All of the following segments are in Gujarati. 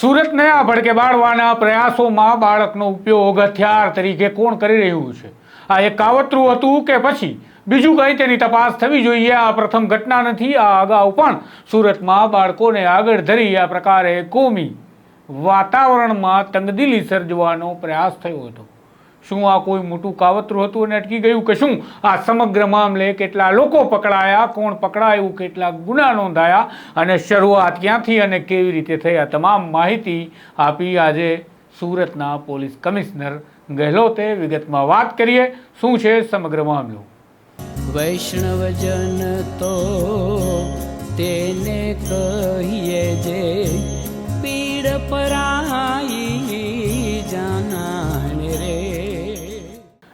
સુરતને આ ભડકે બાળવાના પ્રયાસોમાં બાળકનો ઉપયોગ હથિયાર તરીકે કોણ કરી રહ્યું છે? આ એક કાવતરું હતું કે પછી? બીજું કંઈ તેની તપાસ થવી જોઈએ. આ પ્રથમ ઘટના નથી, આ અગાઉ પણ સુરતમાં બાળકોને આગળ ધરી આ પ્રકારે કોમી વાતાવરણમાં તંગદિલી સર્જવાનો પ્રયાસ થયો હતો. શું આ કોઈ મોટું કાવતરું હતું અને અટકી ગયું કે શું? આ સમગ્ર મામલે કેટલા લોકો પકડાયા, કોણ પકડાયું, કેટલા ગુના નોંધાયા અને શરૂઆત ક્યાંથી અને કેવી રીતે થઈ? આ તમામ માહિતી આપી આજે સુરતના પોલીસ કમિશનર ગહેલોતે. વિગતમાં વાત કરીએ, શું છે સમગ્ર મામલો? વૈષ્ણવજન તો તેને કહીએ જે પીડ પરાઈ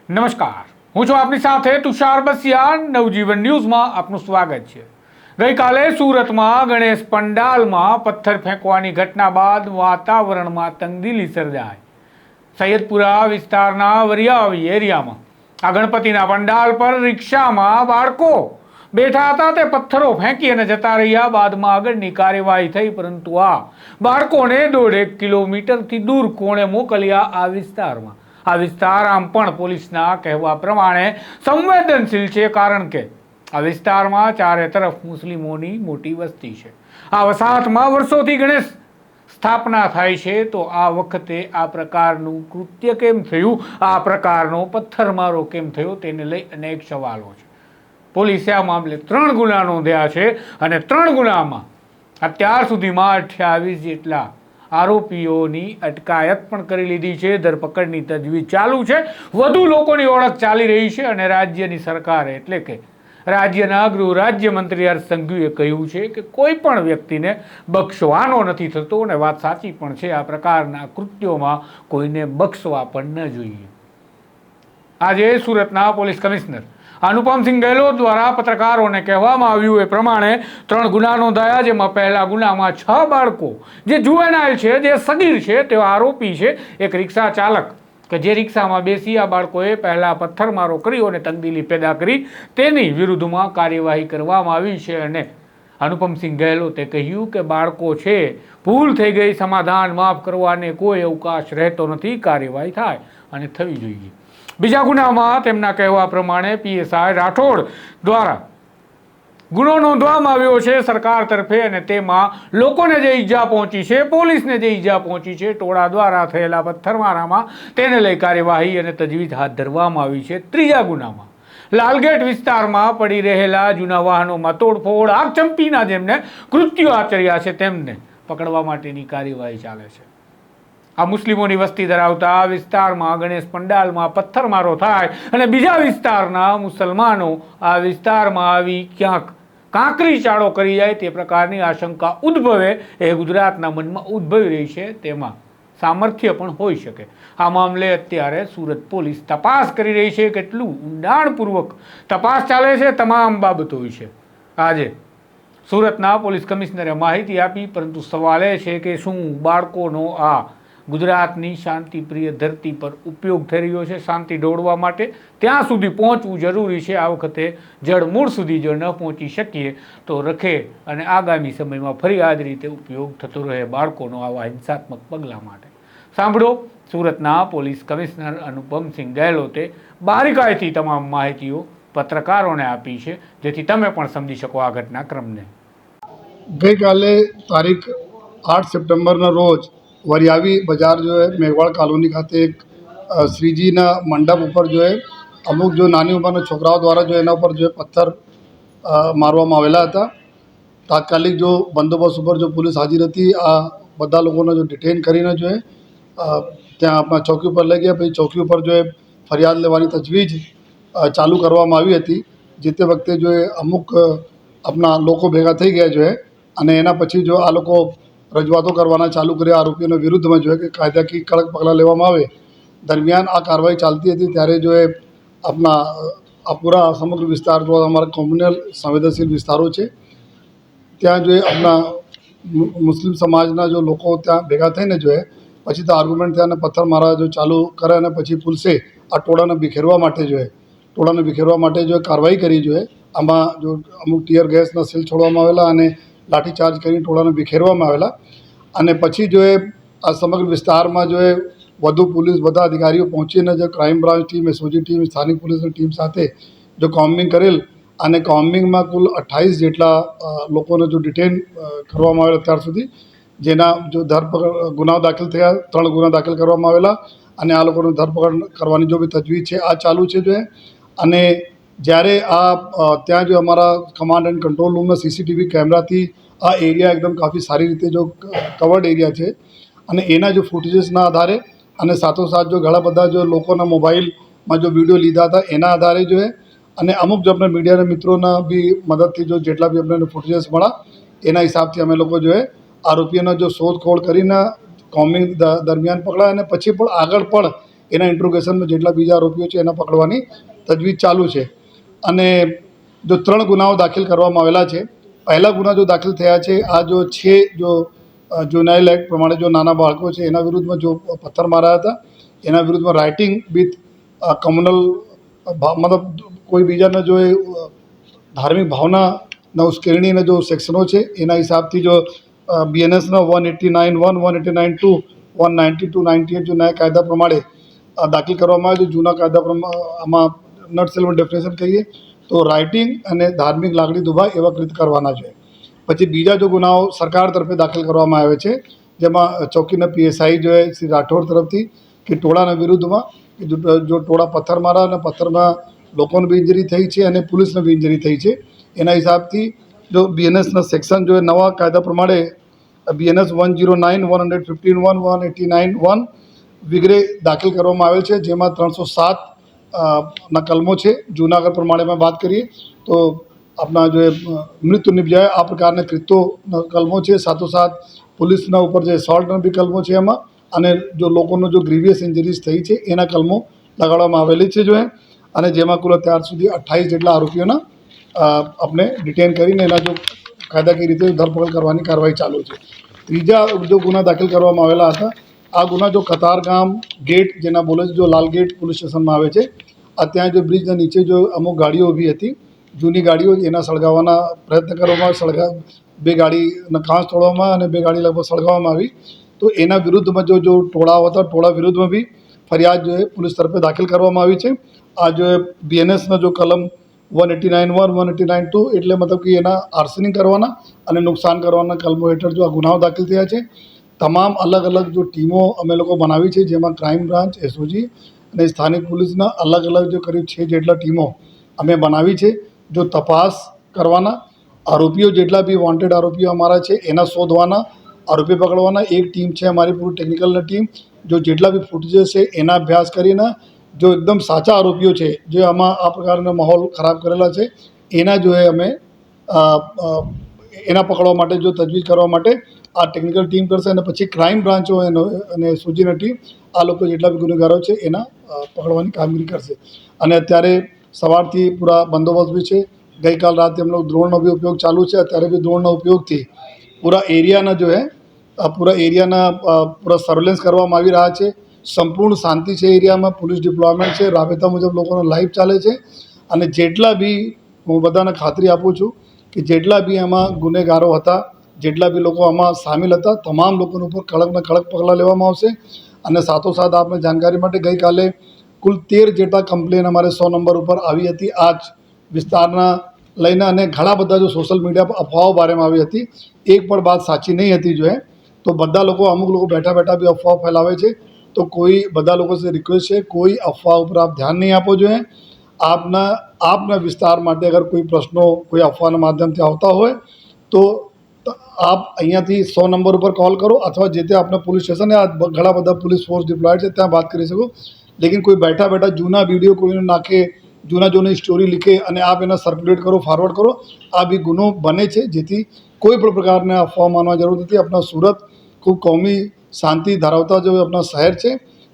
નમસ્કાર. હું છું આપની સાથે તુષાર બસિયા નવજીવન ન્યૂઝમાં આપનું સ્વાગત છે. ગઈકાલે સુરતમાં ગણેશ પંડાલમાં પથ્થર ફેંકવાની ઘટના બાદ વાતાવરણમાં તંગદીલી સર્જાઈ સૈયદપુરા વિસ્તારના વરિયાવી એરિયામાં. આ ગણપતિના પંડાલ પર રિક્ષામાં બાળકો બેઠા હતા, તે પથ્થરો ફેંકી અને જતા રહ્યા. બાદમાં આગળની કાર્યવાહી થઈ, પરંતુ આ બાળકોને દોઢેક કિલોમીટરથી દૂર કોણે મોકલ્યા આ વિસ્તારમાં? આ વિસ્તાર આમ પણ પોલીસના કહેવા પ્રમાણે સંવેદનશીલ છે, કારણ કે આ વિસ્તારમાં ચારે તરફ મુસ્લિમોની મોટી વસ્તી છે. આ વસાહતમાં વર્ષોથી ગણેશ સ્થાપના થાય છે, તો આ વખતે આ પ્રકારનું કૃત્ય કેમ થયું? આ પ્રકારનો પથ્થરમારો કેમ થયો? તેને લઈ અનેક સવાલો છે. પોલીસે આ મામલે ત્રણ ગુના નોંધ્યા છે અને ત્રણ ગુનામાં અત્યાર સુધીમાં અઠ્યાવીસ જેટલા આરોપીઓની અટકાયત પણ કરી લીધી છે. ધરપકડની તજવીજ ચાલુ છે. વધુ લોકોની ઓળખ ચાલી રહી છે અને રાજ્યની સરકાર એટલે કે રાજ્યના ગૃહ રાજ્યમંત્રી હર્ષ સંઘવીએ કહ્યું છે કે કોઈ પણ વ્યક્તિને બક્ષવાનો નથી થતો અને વાત સાચી પણ છે, આ પ્રકારના કૃત્યોમાં કોઈને બક્ષવા પણ ન જોઈએ. આજે સુરતના પોલીસ કમિશનર અનુપમસિંહ ગેહલોત દ્વારા પત્રકારોને કહેવામાં આવ્યું એ પ્રમાણે ત્રણ ગુના નોંધાયા, જેમાં પહેલા ગુનામાં છ બાળકો, જે જુવેનાઇલ છે, જે સગીર છે, તેઓ આરોપી છે, એક રિક્ષા ચાલક કે જે રિક્ષામાં બેસી આ બાળકોએ પહેલાં પથ્થરમારો કર્યો અને તકદીલી પેદા કરી તેની વિરુદ્ધમાં કાર્યવાહી કરવામાં આવી છે અને અનુપમસિંહ ગેહલોતે કહ્યું કે બાળકો છે, ભૂલ થઈ ગઈ, સમાધાન માફ કરવાને કોઈ અવકાશ રહેતો નથી, કાર્યવાહી થાય અને થવી જોઈએ. બીજા ગુનામાં તેમના કહેવા પ્રમાણે પીએસઆઈ રાઠોડ દ્વારા ગુનો નોંધવામાં આવ્યો છે. સરકાર તરફે અને તેમાં લોકોને જે ઈજા પહોંચી છે, પોલીસને જે ઈજા પહોંચી છે, ટોળા દ્વારા થયેલા પથ્થરમારામાં તેને લઈ કાર્યવાહી અને તજવીજ હાથ ધરવામાં આવી છે. ત્રીજા ગુનામાં લાલગેટ વિસ્તારમાં પડી રહેલા જૂના વાહનોમાં તોડફોડ આગચંપીના જેમને કૃત્યો આચર્યા છે, તેમને પકડવા માટેની કાર્યવાહી ચાલે છે. આ મુસ્લિમોની વસ્તી ધરાવતા વિસ્તારમાં ગણેશ પંડાલમાં પથ્થરમારો થાય અને બીજા વિસ્તારના મુસલમાનો આ વિસ્તારમાં આવી ક્યાંક કાંકરી ચાળો કરી જાય તે પ્રકારની આશંકા ઉદ્ભવે એ ગુજરાતના મનમાં ઉદ્ભવી રહી છે. તેમાં સામર્થ્ય પણ હોઈ શકે. આ મામલે અત્યારે સુરત પોલીસ તપાસ કરી રહી છે. કેટલું ઊંડાણપૂર્વક તપાસ ચાલે છે તમામ બાબતો વિશે. આજે સુરતના પોલીસ કમિશનરે માહિતી આપી, પરંતુ સવાલ એ છે કે શું બાળકોનો આ ગુજરાતની શાંતિપ્રિય ધરતી પર ઉપયોગ થઈ રહ્યો છે શાંતિ દોડવા માટે. ત્યાં સુધી પહોંચવું જરૂરી છે. આ વખતે જળમૂળ સુધી જો ન પહોંચી શકીએ તો રખે અને આગામી સમયમાં ફરી આ જ રીતે ઉપયોગ થતો રહે બાળકોનો આવા હિંસાત્મક પગલાં માટે. સાંભળો, સુરતના પોલીસ કમિશનર અનુપમસિંહ ગેહલોતે બારીકાઈથી તમામ માહિતીઓ પત્રકારોને આપી છે, જેથી તમે પણ સમજી શકો આ ઘટનાક્રમને. ગઈકાલે તારીખ આઠ સપ્ટેમ્બરના રોજ વરિયાવી બજાર જો હે, મેઘવાળ કોલોની ખાતે એક શ્રીજીના મંડપ ઉપર જો અમુક જો નાની ઉંમરના છોકરાઓ દ્વારા જો એના ઉપર જો પથ્થર મારવામાં આવેલા હતા. તાત્કાલિક જો બંદોબસ્ત ઉપર જો પોલીસ હાજર હતી, આ બધા લોકોને જો ડિટેન કરીને જો ત્યાં આપણા ચોકી ઉપર લઈ ગયા. પછી ચોકી ઉપર જો ફરિયાદ લેવાની તજવીજ ચાલુ કરવામાં આવી હતી. જે તે વખતે જો એ અમુક આપણા લોકો ભેગા થઈ ગયા જો અને એના પછી જો આ લોકો રજૂઆતો કરવાના ચાલુ કર્યા. આરોપીઓના વિરુદ્ધમાં જોઈએ કે કાયદાકીય કડક પગલાં લેવામાં આવે, દરમિયાન આ કાર્યવાહી ચાલતી હતી ત્યારે જો એ આપણા આ પૂરા સમગ્ર વિસ્તાર જો અમારા કોમ્યુનલ સંવેદનશીલ વિસ્તારો છે, ત્યાં જો આપણા મુસ્લિમ સમાજના જો લોકો ત્યાં ભેગા થઈને જો પછી તો આર્ગ્યુમેન્ટ થયા અને પથ્થર મારા જો ચાલુ કરે અને પછી પુલસે આ ટોળાને બિખેરવા માટે જોઈએ ટોળાને બિખેરવા માટે જો કાર્યવાહી કરી જોઈએ આમાં જો અમુક ટીયર ગેસના સેલ છોડવામાં આવેલા અને લાઠીચાર્જ કરીને ટોળાને વિખેરવામાં આવેલા. અને પછી જો એ આ સમગ્ર વિસ્તારમાં જો એ વધુ પોલીસ બધા અધિકારીઓ પહોંચીને જે crime branch team SOG team સ્થાનિક પોલીસની ટીમ સાથે જો કોમ્બિંગ કરેલ અને કોમ્બિંગમાં કુલ અઠ્ઠાવીસ જેટલા લોકોને જો ડિટેન કરવામાં આવેલા અત્યાર સુધી, જેના જો ધરપકડ ગુનાઓ દાખલ થયા, ત્રણ ગુના દાખલ કરવામાં આવેલા. અને આ લોકોની ધરપકડ કરવાની જો બી તજવીજ છે, આ ચાલુ છે જો અને જ્યારે આ ત્યાં જો અમારા કમાન્ડ એન્ડ કંટ્રોલ રૂમના સીસીટીવી કેમેરાથી આ એરિયા એકદમ કાફી સારી રીતે જો કવર્ડ એરિયા છે. અને એના જો ફૂટેજીસના આધારે અને સાથોસાથ જો ઘણા બધા જો લોકોના મોબાઈલમાં જો વીડિયો લીધા હતા, એના આધારે જો અને અમુક જો આપણે મીડિયાના મિત્રોના બી મદદથી જો જેટલા બી અમને ફૂટેજીસ મળ્યા, એના હિસાબથી અમે લોકો જો આરોપીઓનો જો શોધખોળ કરીને કોમિંગ દરમિયાન પકડાય અને પછી પણ આગળ પણ એના ઇન્ટ્રોગેશનમાં જેટલા બીજા આરોપીઓ છે એના પકડવાની તજવીજ ચાલુ છે. અને જો ત્રણ ગુનાઓ દાખલ કરવામાં આવેલા છે, પહેલા ગુના જો દાખલ થયા છે, આ જો છે, જો જુનાઇલ એક્ટ પ્રમાણે જો નાના બાળકો છે, એના વિરુદ્ધમાં જો પથ્થર માર્યા હતા, એના વિરુદ્ધમાં રાઇટિંગ વિથ કમ્યુનલ મતલબ કોઈ બીજાના જો એ ધાર્મિક ભાવનાના ઉશ્કેરણીના જો સેક્શનો છે, એના હિસાબથી જો બીએનએસના one eighty nine one one eighty nine two one ninety two ninety eight જો નયા કાયદા પ્રમાણે દાખલ કરવામાં આવે છે, જૂના કાયદા પ્રમાણે આમાં નટ સેલમાં ડેફિનેશન કહીએ, તો રાઇટિંગ અને ધાર્મિક લાગણી દુભાય એવા કૃત કરવાના છે. પછી બીજા જો ગુનાઓ સરકાર તરફે દાખલ કરવામાં આવે છે, જેમાં ચોકીના પીએસઆઈ જો શ્રી રાઠોડ તરફથી કે ટોળાના વિરુદ્ધમાં જો ટોળા પથ્થર મારા અને પથ્થરમાં લોકોને બી ઇન્જરી થઈ છે અને પોલીસને બી ઇન્જરી થઈ છે, એના હિસાબથી જો બીએનએસના સેક્શન જો નવા કાયદા પ્રમાણે BNS one zero nine one hundred fifteen one one eighty nine one વગેરે દાખલ કરવામાં આવેલ છે, જેમાં ત્રણસો સાત ના કલમો છે. જૂનાગઢ પ્રમાણેમાં વાત કરીએ, તો આપણા જે મૃત્યુ નિપજાય, આ પ્રકારના કૃત્યોના કલમો છે. સાથોસાથ પોલીસના ઉપર જે સોલ્ટના બી કલમો છે એમાં, અને જો લોકોનો જો ગ્રીવિયસ ઇન્જરીઝ થઈ છે, એના કલમો લગાડવામાં આવેલી છે જો એ. અને જેમાં કુલ અત્યાર સુધી અઠ્ઠાવીસ જેટલા આરોપીઓના આપણે ડિટેન કરીને એના જો કાયદાકીય રીતે ધરપકડ કરવાની કાર્યવાહી ચાલુ છે. ત્રીજા જો ગુના દાખલ કરવામાં આવેલા હતા, આ ગુના જો કતારગામ ગેટ જેના બોલે જો લાલ ગેટ પોલીસ સ્ટેશનમાં આવે છે આ ત્યાં જો બ્રિજના નીચે જો અમુક ગાડીઓ ઊભી હતી, જૂની ગાડીઓ એના સળગાવવાના પ્રયત્ન કરવામાં સળગા, બે ગાડીના ખાસ તોડવામાં અને બે ગાડી લગભગ સળગાવવામાં આવી. તો એના વિરુદ્ધમાં જો જો ટોળાઓ હતા, ટોળા વિરુદ્ધમાં બી ફરિયાદ જો એ પોલીસ તરફે દાખલ કરવામાં આવી છે. આ જો બીએનએસના જો કલમ one eighty nine one one eighty nine two એટલે મતલબ કે એના આર્સનિંગ કરવાના અને નુકસાન કરવાના કલમો હેઠળ જો આ ગુનાઓ દાખલ થયા છે. તમામ અલગ અલગ જો ટીમો અમે લોકો બનાવી છે, જેમાં ક્રાઇમ બ્રાન્ચ એસઓજી અને સ્થાનિક પોલીસના અલગ અલગ જે કરીબ છે જેટલા ટીમો અમે બનાવી છે, જો તપાસ કરવાના આરોપીઓ જેટલા બી વોન્ટેડ આરોપીઓ અમારા છે, એના શોધવાના, આરોપી પકડવાના, એક ટીમ છે અમારી પૂરી ટેકનિકલની ટીમ, જો જેટલા બી ફૂટેજીસ છે એના અભ્યાસ કરીને, જો એકદમ સાચા આરોપીઓ છે, જે આમાં આ પ્રકારનો માહોલ ખરાબ કરેલા છે, એના જો અમે એના પકડવા માટે, જો તજવીજ કરવા માટે આ ટેકનિકલ ટીમ કરશે અને પછી ક્રાઇમ બ્રાન્ચો એનો અને સૂચિની ટીમ આ લોકો જેટલા બી ગુનેગારો છે, એના પકડવાની કામગીરી કરશે. અને અત્યારે સવારથી પૂરા બંદોબસ્ત બી છે. ગઈકાલ રાતે એમનો દ્રોણનો બી ઉપયોગ ચાલુ છે. અત્યારે બી દ્રોણના ઉપયોગથી પૂરા એરિયાના જો હે પૂરા એરિયાના પૂરા સર્વેલન્સ કરવામાં આવી રહ્યા છે. સંપૂર્ણ શાંતિ છે એરિયામાં. પોલીસ ડિપ્લોયમેન્ટ છે. રાબેતા મુજબ લોકોનો લાઈફ ચાલે છે. અને જેટલા બી હું બધાને ખાતરી આપું છું કે જેટલા બી એમાં ગુનેગારો હતા જેટલા બી લોકો આમાં સામેલ હતા, તમામ લોકોના ઉપર કડકના કડક પગલાં લેવામાં આવશે. અને સાથોસાથ આપણે જાણકારી માટે ગઈકાલે કુલ તેર જેટલા કમ્પ્લેન અમારે સો નંબર ઉપર આવી હતી. આ જ વિસ્તારના લઈને અને ઘણા બધા જો સોશિયલ મીડિયા પર અફવાઓ બારેમાં આવી હતી. એક પણ વાત સાચી નહીં હતી જો તો બધા લોકો, અમુક લોકો બેઠા બેઠા બી અફવાઓ ફેલાવે છે. તો કોઈ બધા લોકો સે રિક્વેસ્ટ છે, કોઈ અફવા ઉપર આપ ધ્યાન નહીં આપો જોઈએ આપના આપના વિસ્તાર માટે અગર કોઈ પ્રશ્નો, કોઈ અફવાના માધ્યમથી આવતા હોય, ત- આપ અહીંયાથી સો નંબર ઉપર કોલ કરો અથવા જે તે આપના પોલીસ સ્ટેશન આ ઘણા બધા પોલીસ ફોર્સ ડિપ્લોયડ છે, ત્યાં વાત કરી શકો. લેકિન કોઈ બેઠા બેઠા જૂના વીડિયો કોઈને નાખે, જૂના જૂની સ્ટોરી લીખે અને આપ એને સર્ક્યુલેટ કરો ફોરવર્ડ કરો, આ બી ગુનો બને છે, જેથી કોઈ પણ પ્રકારના અફવા માનવા જરૂર નથી. આપણા સુરત ખૂબ કોમી શાંતિ ધરાવતા જો આપણા શહેર છે,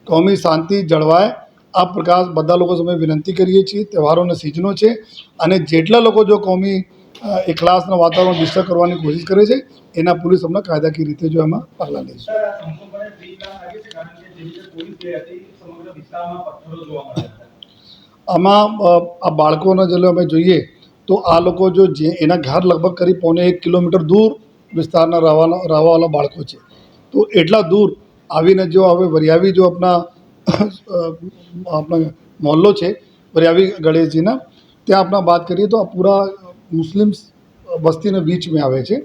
કોમી શાંતિ જળવાય. આ પ્રકાર બધા લોકો સામે વિનંતી કરીએ છીએ તહેવારોના સિઝનો છે. અને જેટલા લોકો જો કોમી એકલાસના વાતાવરણ ડિસ્ટર્બ કરવાની કોશિશ કરે છે. એના પોલીસ અમને કાયદાકીય રીતે જો એમાં પગલાં લાગે છે આમાં આ બાળકોના જો અમે જોઈએ તો આ લોકો જો જે એના ઘર લગભગ કરી પૌને એક કિલોમીટર દૂર વિસ્તારના રહેવાના રહેવાવાળા બાળકો છે. તો એટલા દૂર આવીને જો હવે વરિયાવી જો આપણા આપણા મોહલ્લો છે વરિયાવી ગણેશજીના ત્યાં આપણા વાત કરીએ તો આ પૂરા મુસ્લિમ વસ્તીના બીચમાં આવે છે.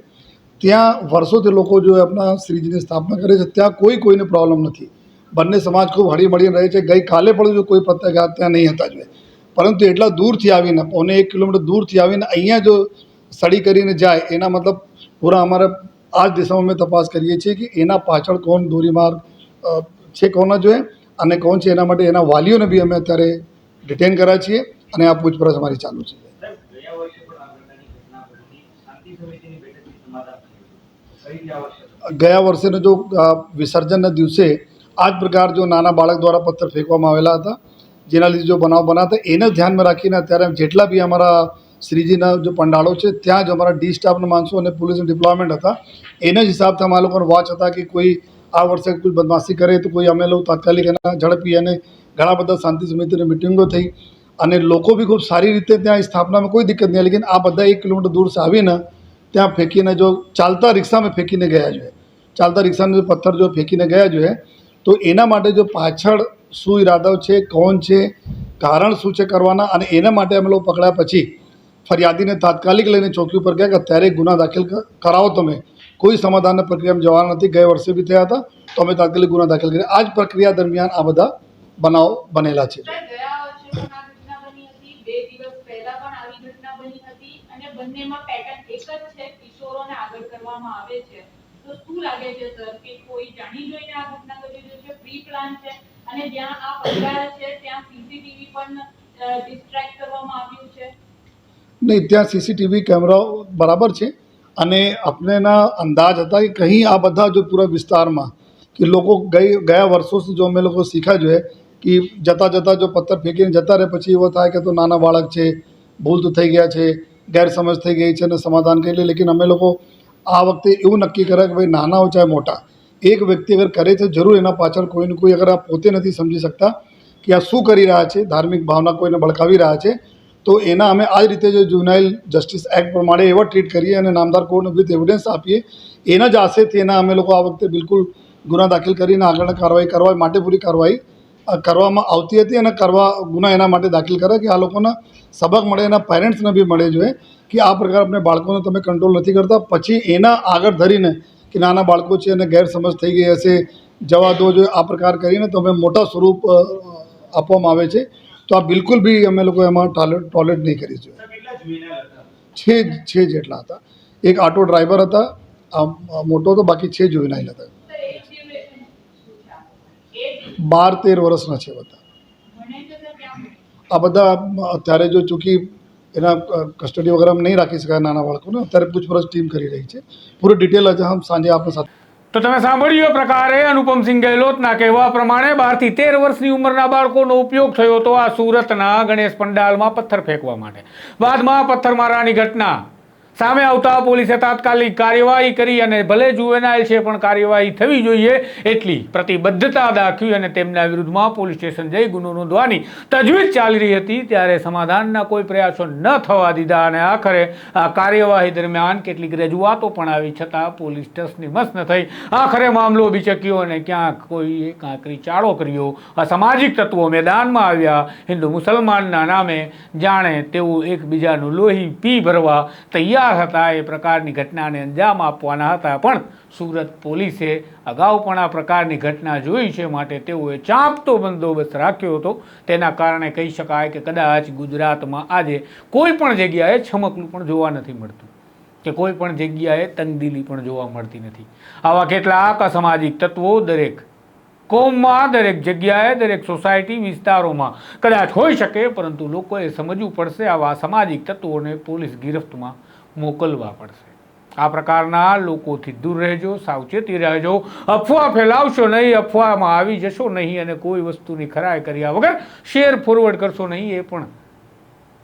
ત્યાં વર્ષોથી લોકો જો આપણા શ્રીજીની સ્થાપના કરે છે ત્યાં કોઈ કોઈને પ્રોબ્લેમ નથી. બંને સમાજ ખૂબ હળી મળીને રહે છે. ગઈકાલે પણ જો કોઈ પત્રકાર ત્યાં નહીં હતા જોઈએ પરંતુ એટલા દૂરથી આવીને પોને એક કિલોમીટર દૂરથી આવીને અહીંયા જો સડી કરીને જાય એના મતલબ પૂરા અમારા આ જ દિશામાં અમે તપાસ કરીએ છીએ કે એના પાછળ કોણ ધોરીમાર અ, છે કોના જોઈએ અને કોણ છે એના માટે એના વાલીઓને બી અમે અત્યારે ડિટેન કર્યા છીએ અને આ પૂછપરછ અમારી ચાલુ છે. ગયા વર્ષેનો જો વિસર્જનના દિવસે આ જ પ્રકાર જો નાના બાળક દ્વારા પથ્થર ફેંકવામાં આવેલા હતા, જેના લીધે જો બનાવ બનાવતા, એને ધ્યાનમાં રાખીને અત્યારે જેટલા બી અમારા શ્રીજીના જો પંડાળો છે, ત્યાં જ અમારા ડી સ્ટાફના માણસો અને પોલીસનું ડિપ્લોયમેન્ટ હતા, એના જ હિસાબથી અમારા લોકોને વોચ હતા કે કોઈ આ વર્ષે કોઈ બદમાશી કરે તો કોઈ અમે લોકો તાત્કાલિક એના ઝડપી અને ઘણા બધા શાંતિ સમિતિની મિટિંગો થઈ. અને લોકો બી ખૂબ સારી રીતે ત્યાં સ્થાપનામાં કોઈ દિક્કત નહીં, લેકિન આ બધા એક કિલોમીટર દૂર આવીને ત્યાં ફેંકીને જો ચાલતા રિક્ષામાં ફેંકીને ગયા જોઈએ. ચાલતા રિક્ષાને પથ્થર જો ફેંકીને ગયા જોઈએ, તો એના માટે જો પાછળ શું ઈરાદાઓ છે, કોણ છે, કારણ શું છે કરવાના અને એના માટે અમે લોકો પકડ્યા પછી ફરિયાદીને તાત્કાલિક લઈને ચોકી ઉપર ગયા કે અત્યારે ગુના દાખલ કરાવો તમે. કોઈ સમાધાનની પ્રક્રિયામાં જવાના નથી. ગયા વર્ષે બી થયા હતા, તો અમે તાત્કાલિક ગુના દાખલ કર્યા. આ જ પ્રક્રિયા દરમિયાન આ બધા બનાવ બનેલા છે. બંનેમાં જ છે, કિશોરોને આગળ કરવામાં આવે છે. તો શું લાગે છે સર કે કોઈ જાણી જોઈને આ ઘટના કરી રહ્યું છે? પ્રી પ્લાન છે. અને જ્યાં આ પગલાં છે, ત્યાં સીસીટીવી પણ ડિસ્ટ્રેક્ટ કરવામાં આવ્યું છે. નહીં, ત્યાં સીસીટીવી કેમેરાઓ બરાબર છે. અને આપણેના અંદાજ હતા કે કहीं આ બધા જો પૂરા વિસ્તારમાં કે લોકો ગઈ, ગયા વર્ષોથી જો અમે લોકો શીખ્યા જોઈએ કે જતાં જતાં જો પથ્થર ફેંકીને જતા રહે, પછી એવો થાય કે તો નાના બાળક છે ભૂલ તો થઈ ગયા છે. ગેરસમજ થઈ ગઈ છે અને સમાધાન કરી લે. લેકિન અમે લોકો આ વખતે એવું નક્કી કર્યા કે ભાઈ નાના હોય ચાહે મોટા. એક વ્યક્તિ અગર કરે છે, જરૂર એના પાછળ કોઈને કોઈ અગર આ પોતે નથી સમજી શકતા કે આ શું કરી રહ્યા છે, ધાર્મિક ભાવના કોઈને બળકાવી રહ્યા છે, તો એના અમે આ જ રીતે જો જુનાઇલ જસ્ટિસ એક્ટ પ્રમાણે એવા ટ્રીટ કરીએ અને નામદાર કોર્ટને વિથ એવિડન્સ આપીએ. એના જ આશેથી એના અમે લોકો આ વખતે બિલકુલ ગુના દાખલ કરીને આગળની કાર્યવાહી કરવા માટે પૂરી કાર્યવાહી કરવામાં આવતી હતી અને કરવા ગુના એના માટે દાખલ કરે કે આ લોકોના સબક મળે, એના પેરેન્ટ્સને બી મળે જોઈએ કે આ પ્રકાર આપણે બાળકોને તમે કંટ્રોલ નથી કરતા. પછી એના આગળ ધરીને કે નાના બાળકો છે અને ગેરસમજ થઈ ગઈ હશે, જવા દો જોઈએ, આ પ્રકાર કરીને તમે મોટા સ્વરૂપ આપવામાં આવે છે. તો આ બિલકુલ બી અમે લોકો એમાં ટોલેટ ટોલેટ નહીં કરી જોઈએ છે જ- છે જેટલા હતા. એક આટો ડ્રાઈવર હતા આ મોટો તો બાકી છે જુવેનાઇલ હતા. બાર તેર વર્ષના છે બધા ભણે છે સર ક્યાં ભણે? આ બધા, અત્યારે જો ચૂંકી એના કસ્ટડી વગેરે નહીં રાખી શકાય નાના બાળકોને, અત્યારે પૂછપરછ ટીમ કરી રહી છે. પૂરી ડિટેલ આજે સાંજે આપણે સાથે તો તમે સાંભળ્યું પ્રકારે અનુપમસિંહ ગેહલોતના કહેવા પ્રમાણે બારથી તેર વર્ષની ઉંમરના બાળકોનો ઉપયોગ થયો હતો આ સુરતના ગણેશ પંડાલમાં પથ્થર ફેંકવા માટે. બાદમાં પથ્થરમારાની ઘટના સામે આવતા પોલીસે તાત્કાલિક કાર્યવાહી કરી અને ભલે જુવેનાઇલ છે પણ કાર્યવાહી થવી જોઈએ એટલી પ્રતિબદ્ધતા દાખવી અને તેમના વિરુદ્ધમાં પોલીસ સ્ટેશન જઈ ગુનો નોંધવાની તજવીજ ચાલી રહી હતી. ત્યારે સમાધાનના કોઈ પ્રયાસો ન થવા દીધા અને આખરે આ કાર્યવાહી દરમિયાન કેટલીક રજૂઆતો પણ આવી છતાં પોલીસ ટસની મસ ન થઈ. આખરે મામલો બીચક્યો અને ક્યાંક કોઈએ કાંકરી ચાળો કર્યો. અસામાજિક તત્વો મેદાનમાં આવ્યા. હિન્દુ મુસલમાનના નામે જાણે તેઓ એકબીજાનું લોહી પી ભરવા તૈયાર હતા એ પ્રકારની ઘટનાને અંજામ આપવાના હતા. પણ સુરત પોલીસે અગાઉ પણ આ પ્રકારની ઘટના જોઈ છે માટે તેઓએ ચાંપતો બંદોબસ્ત રાખ્યો હતો. તેના કારણે કહી શકાય કે કદાચ ગુજરાતમાં આજે કોઈ પણ જગ્યાએ છમકલું પણ જોવા નથી મળતું, કે કોઈ પણ જગ્યાએ તંગદિલી પણ જોવા મળતી નથી. આવા કેટલાક અસામાજિક તત્વો દરેક કોમમાં, દરેક જગ્યાએ, દરેક સોસાયટી વિસ્તારોમાં કદાચ હોઈ શકે, પરંતુ લોકોએ સમજવું પડશે આવા સામાજિક તત્વોને પોલીસ ગિરફ્તમાં મોકલવા પડશે. આ પ્રકારના લોકોથી દૂર રહેજો, સાવચેતી રહેજો. અફવા ફેલાવશો નહીં, અફવામાં આવી જશો નહીં અને કોઈ વસ્તુની ખરાઈ કર્યા વગર શેર ફોરવર્ડ કરશો નહીં એ પણ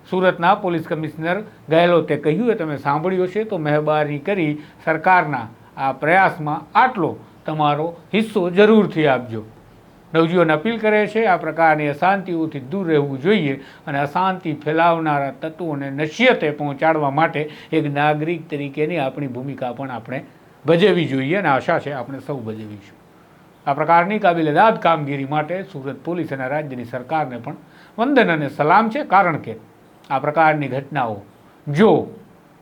સુરતના પોલીસ કમિશનર ગહેલોતે કહ્યું, એ તમે સાંભળ્યું છે તો મહેરબાની કરી સરકારના આ પ્રયાસમાં આટલો તમારો હિસ્સો જરૂરથી આપજો. નવજીવન અપીલ કરે છે આ પ્રકારની અશાંતિઓથી દૂર રહેવું જોઈએ અને અશાંતિ ફેલાવનારા તત્વોને નશ્યતે પહોંચાડવા માટે એક નાગરિક તરીકેની આપણી ભૂમિકા પણ આપણે ભજવવી જોઈએ અને આશા છે આપણે સૌ ભજવીશું. આ પ્રકારની કાબિલેદાદ કામગીરી માટે સુરત પોલીસ અને રાજ્યની સરકારને પણ વંદન અને સલામ છે કારણ કે આ પ્રકારની ઘટનાઓ જો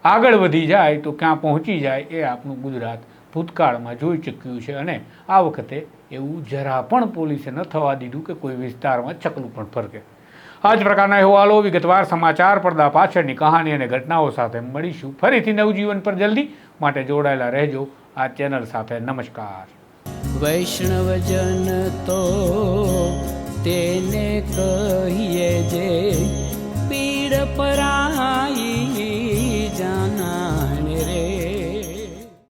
આગળ વધી જાય તો ક્યાં પહોંચી જાય એ આપણું ગુજરાત ભૂતકાળમાં જોઈ ચૂક્યું છે અને આ વખતે એવું જરા પણ પોલીસે ન થવા દીધું કે કોઈ વિસ્તારમાં ચકલું પણ ફરકે. આ જ પ્રકારના અહેવાલો વિગતવાર સમાચાર પડદા પાછળની કહાની અને ઘટનાઓ સાથે મળીશું. ફરીથી નવજીવન પર જલ્દી. માટે જોડાયેલા રહેજો આ ચેનલ સાથે. નમસ્કાર. વૈષ્ણવજન તો તેને કહીએ જે પીડ પર